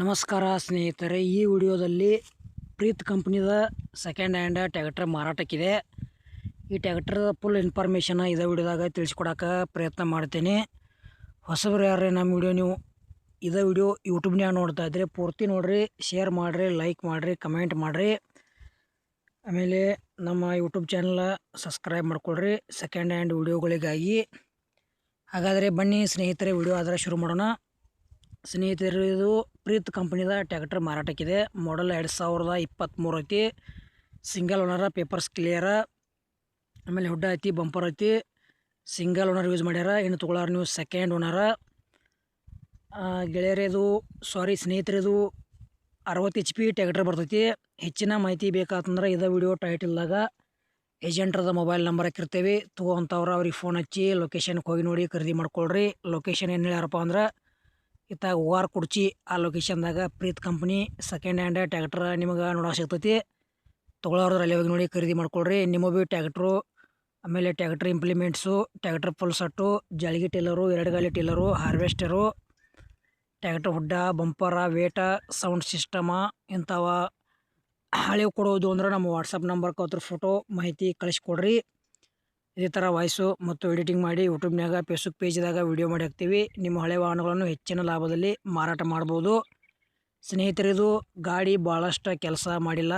ನಮಸ್ಕಾರ ಸ್ನೇಹಿತರೆ, ಈ ವಿಡಿಯೋದಲ್ಲಿ ಪ್ರೀತ್ ಕಂಪ್ನಿದ ಸೆಕೆಂಡ್ ಹ್ಯಾಂಡ್ ಟ್ಯಾಕ್ಟ್ರ್ ಮಾರಾಟಕ್ಕಿದೆ. ಈ ಟ್ಯಾಕ್ಟರ್ ಫುಲ್ ಇನ್ಫಾರ್ಮೇಷನ್ ಇದೇ ವಿಡಿಯೋದಾಗ ತಿಳಿಸ್ಕೊಡಕ್ಕೆ ಪ್ರಯತ್ನ ಮಾಡ್ತೀನಿ. ಹೊಸಬ್ರು ಯಾರೇ ನಮ್ಮ ವಿಡಿಯೋ ನೀವು ಇದೇ ವಿಡಿಯೋ ಯೂಟ್ಯೂಬ್ನ್ಯಾಗ ನೋಡ್ತಾ ಇದ್ರೆ ಪೂರ್ತಿ ನೋಡಿರಿ ಶೇರ್ ಮಾಡಿರಿ ಲೈಕ್ ಮಾಡಿರಿ ಕಮೆಂಟ್ ಮಾಡಿರಿ. ಆಮೇಲೆ ನಮ್ಮ ಯೂಟ್ಯೂಬ್ ಚಾನಲ್ ಸಬ್ಸ್ಕ್ರೈಬ್ ಮಾಡ್ಕೊಳ್ರಿ ಸೆಕೆಂಡ್ ಹ್ಯಾಂಡ್ ವಿಡಿಯೋಗಳಿಗಾಗಿ. ಹಾಗಾದರೆ ಬನ್ನಿ ಸ್ನೇಹಿತರೆ, ವಿಡಿಯೋ ಆದರೆ ಶುರು ಮಾಡೋಣ. ಸ್ನೇಹಿತರು ಇದು ಪ್ರೀತ್ ಕಂಪ್ನಿದ ಟ್ಯಾಕ್ಟರ್ ಮಾರಾಟಕ್ಕಿದೆ. ಮಾಡಲ್ ಎರಡು ಸಾವಿರದ ಇಪ್ಪತ್ತ್ಮೂರು ಐತಿ. ಸಿಂಗಲ್ ಓನರ ಪೇಪರ್ಸ್ ಕ್ಲಿಯರ ಆಮೇಲೆ ಹುಡ್ಡ ಐತಿ ಬಂಪರ್ ಐತಿ. ಸಿಂಗಲ್ ಓನರ್ ಯೂಸ್ ಮಾಡ್ಯಾರ. ಇನ್ನು ತೊಗೊಳಾರ ನೀವು ಸೆಕೆಂಡ್ ಓನರ ಗೆಳೆಯರದು ಸಾರಿ ಸ್ನೇಹಿತರದು ಅರವತ್ತು ಎಚ್ ಪಿ ಟ್ಯಾಕ್ಟರ್ ಬರ್ತೈತಿ. ಹೆಚ್ಚಿನ ಮಾಹಿತಿ ಬೇಕಾತಂದ್ರೆ ಇದೇ ವಿಡಿಯೋ ಟೈಟಲ್ದಾಗ ಏಜೆಂಟ್ರದ ಮೊಬೈಲ್ ನಂಬರ್ ಹಾಕಿರ್ತೇವೆ. ತೊಗೊಂತವ್ರು ಅವ್ರಿಗೆ ಫೋನ್ ಹಚ್ಚಿ ಲೊಕೇಶನ್ಗೆ ಹೋಗಿ ನೋಡಿ ಖರೀದಿ ಮಾಡ್ಕೊಳ್ರಿ. ಲೊಕೇಶನ್ ಏನು ಹೇಳ್ಯಾರಪ್ಪ ಅಂದ್ರೆ ಇತ್ತಾಗ ಓಆರ್ ಕುಡ್ಚಿ ಆ ಲೊಕೇಶನ್ದಾಗ Preet company second hand tractor ನಿಮಗೆ ನೋಡೋಕೆ ಸಿಗ್ತೈತಿ. ತೊಗೊಳೋರ್ದು ಅಲ್ಲಿ ಹೋಗಿ ನೋಡಿ ಖರೀದಿ ಮಾಡ್ಕೊಳ್ರಿ. ನಿಮ್ಮ ಭೀ ಟ್ಯಾಕ್ಟ್ರು ಆಮೇಲೆ tractor implements tractor full set ಜಲ್ಗಿ trailer ಎರಡು ಗಾಲಿ tiller harvester tractor hood bumper weight sound system ಇಂಥವ ಹಳೆವು ಕೊಡೋದು ಅಂದ್ರೆ ನಮ್ಮ ವಾಟ್ಸಪ್ ನಂಬರ್ಗೆ ಅದ್ರ ಫೋಟೋ ಮಾಹಿತಿ ಕಳಿಸ್ಕೊಡ್ರಿ ಇದೇ ಥರ ವಾಯ್ಸು ಮತ್ತು ಎಡಿಟಿಂಗ್ ಮಾಡಿ ಯೂಟ್ಯೂಬ್ನಾಗ ಫೇಸ್ಬುಕ್ ಪೇಜ್ದಾಗ ವಿಡಿಯೋ ಮಾಡಿ ಹಾಕ್ತೀವಿ. ನಿಮ್ಮ ಹಳೆ ವಾಹನಗಳನ್ನು ಹೆಚ್ಚಿನ ಲಾಭದಲ್ಲಿ ಮಾರಾಟ ಮಾಡ್ಬೋದು. ಸ್ನೇಹಿತರಿದು ಗಾಡಿ ಭಾಳಷ್ಟು ಕೆಲಸ ಮಾಡಿಲ್ಲ.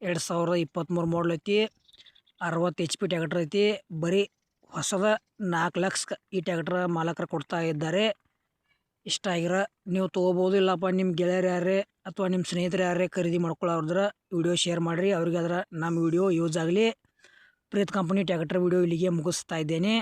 ಎರಡು ಸಾವಿರದ ಇಪ್ಪತ್ತ್ಮೂರು ಮಾಡಲ್ ಐತಿ, ಅರವತ್ತು ಎಚ್ ಪಿ ಟ್ಯಾಕ್ಟ್ರ್ ಐತಿ. ಬರೀ ಹೊಸದ ನಾಲ್ಕು ಲಕ್ಷ ಈ ಟ್ಯಾಕ್ಟ್ರ್ ಮಾಲಕರು ಕೊಡ್ತಾ ಇದ್ದಾರೆ. ಇಷ್ಟ ಆಗಿರ ನೀವು ತೊಗೋಬೋದು, ಇಲ್ಲಪ್ಪ ನಿಮ್ಮ ಗೆಳೆಯರು ಯಾರೇ ಅಥವಾ ನಿಮ್ಮ ಸ್ನೇಹಿತರು ಯಾರೇ ಖರೀದಿ ಮಾಡ್ಕೊಳ್ಳೋದ್ರ ವಿಡಿಯೋ ಶೇರ್ ಮಾಡಿರಿ. ಅವ್ರಿಗೆ ಅದರ ನಮ್ಮ ವಿಡಿಯೋ ಯೂಸ್ ಆಗಲಿ. ಪ್ರೀತ್ ಕಂಪನಿ ಟ್ಯಾಕ್ಟರ್ ವಿಡಿಯೋ ಇಲ್ಲಿಗೆ ಮುಗಿಸ್ತಾ ಇದ್ದೇನೆ.